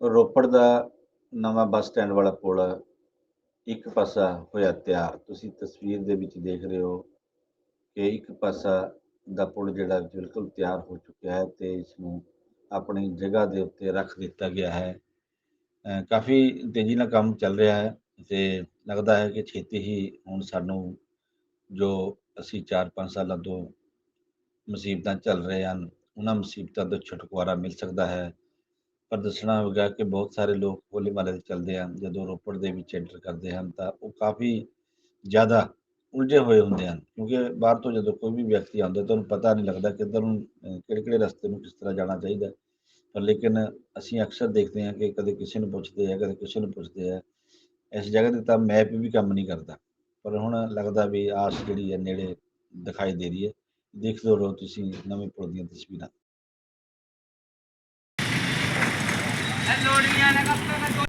ਰੋਪੜ ਦਾ ਨਵਾਂ bus stand ਵਾਲਾ ਪੁਲ ਇੱਕ ਪਾਸਾ ਹੋਇਆ ਤਿਆਰ। ਤੁਸੀਂ ਤਸਵੀਰ ਦੇ ਵਿੱਚ ਦੇਖ ਰਹੇ ਹੋ ਕਿ ਇੱਕ ਪਾਸਾ ਦਾ ਪੁਲ ਜਿਹੜਾ ਬਿਲਕੁਲ ਤਿਆਰ ਹੋ ਚੁੱਕਿਆ ਹੈ ਤੇ ਇਸ ਨੂੰ ਆਪਣੀ ਜਗ੍ਹਾ ਦੇ ਉੱਤੇ ਰੱਖ ਦਿੱਤਾ ਗਿਆ ਹੈ। ਕਾਫੀ ਤੇਜ਼ੀ ਨਾਲ ਕੰਮ ਚੱਲ ਰਿਹਾ ਹੈ ਤੇ ਲੱਗਦਾ ਹੈ ਕਿ ਛੇਤੀ ਹੀ ਹੁਣ ਸਾਨੂੰ ਜੋ ਅਸੀਂ 4-5 ਸਾਲਾਂ ਤੋਂ ਮੁਸੀਬਤਾਂ ਚੱਲ ਰਹੇ ਹਨ, ਉਹਨਾਂ ਮੁਸੀਬਤਾਂ ਤੋਂ ਛੁਟਕਾਰਾ ਮਿਲ ਸਕਦਾ ਹੈ। ਪਰ ਦੱਸਣਾ ਹੋਵੇਗਾ ਕਿ ਬਹੁਤ ਸਾਰੇ ਲੋਕ ਹੋਲੇ ਮਹੱਲੇ ਤੇ ਚੱਲਦੇ ਹਨ, ਜਦੋਂ ਰੋਪੜ ਦੇ ਵਿੱਚ ਐਂਟਰ ਕਰਦੇ ਹਨ ਤਾਂ ਉਹ ਕਾਫੀ ਜ਼ਿਆਦਾ ਉਲਝੇ ਹੋਏ ਹੁੰਦੇ ਹਨ, ਕਿਉਂਕਿ ਬਾਹਰ ਤੋਂ ਜਦੋਂ ਕੋਈ ਵੀ ਵਿਅਕਤੀ ਆਉਂਦਾ ਤਾਂ ਉਹਨੂੰ ਪਤਾ ਨਹੀਂ ਲੱਗਦਾ ਕਿੱਧਰ ਨੂੰ ਕਿਹੜੇ ਕਿਹੜੇ ਰਸਤੇ ਨੂੰ ਕਿਸ ਤਰ੍ਹਾਂ ਜਾਣਾ ਚਾਹੀਦਾ ਪਰ ਲੇਕਿਨ ਅਸੀਂ ਅਕਸਰ ਦੇਖਦੇ ਹਾਂ ਕਿ ਕਦੇ ਕਿਸੇ ਨੂੰ ਪੁੱਛਦੇ ਆ, ਕਦੇ ਕਿਸੇ ਨੂੰ ਪੁੱਛਦੇ ਆ, ਇਸ ਜਗ੍ਹਾ ਤੇ ਤਾਂ ਮੈਪ ਵੀ ਕੰਮ ਨਹੀਂ ਕਰਦਾ। ਪਰ ਹੁਣ ਲੱਗਦਾ ਵੀ ਆਸ ਜਿਹੜੀ ਹੈ ਨੇੜੇ ਦਿਖਾਈ ਦੇ ਰਹੀ ਹੈ। ਦੇਖਦੇ ਰਹੋ ਤੁਸੀਂ ਨਵੇਂ ਪੁਲ ਦੀਆਂ ਤਸਵੀਰਾਂ। 通りにはなかったな。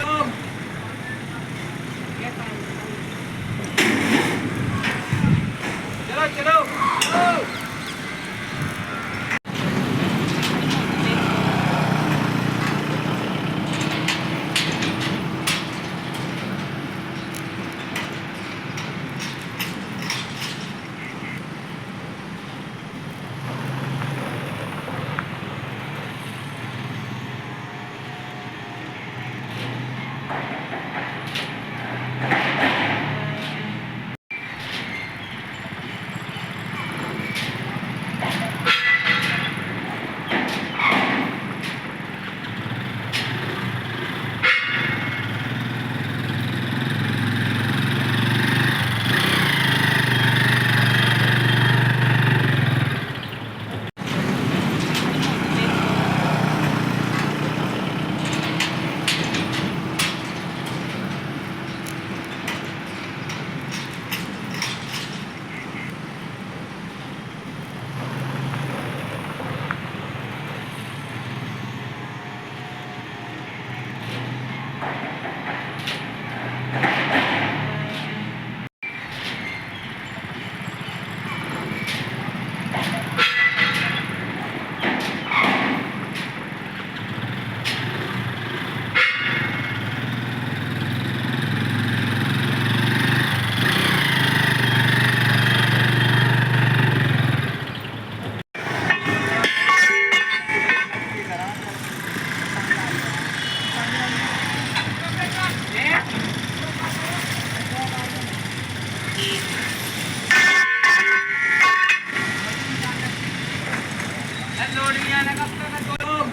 ਲੋੜ ਨਹੀਂ ਆਣਾ ਕਸਟਮਰ ਕੋਲ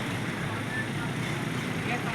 ਇਹ ਤਾਂ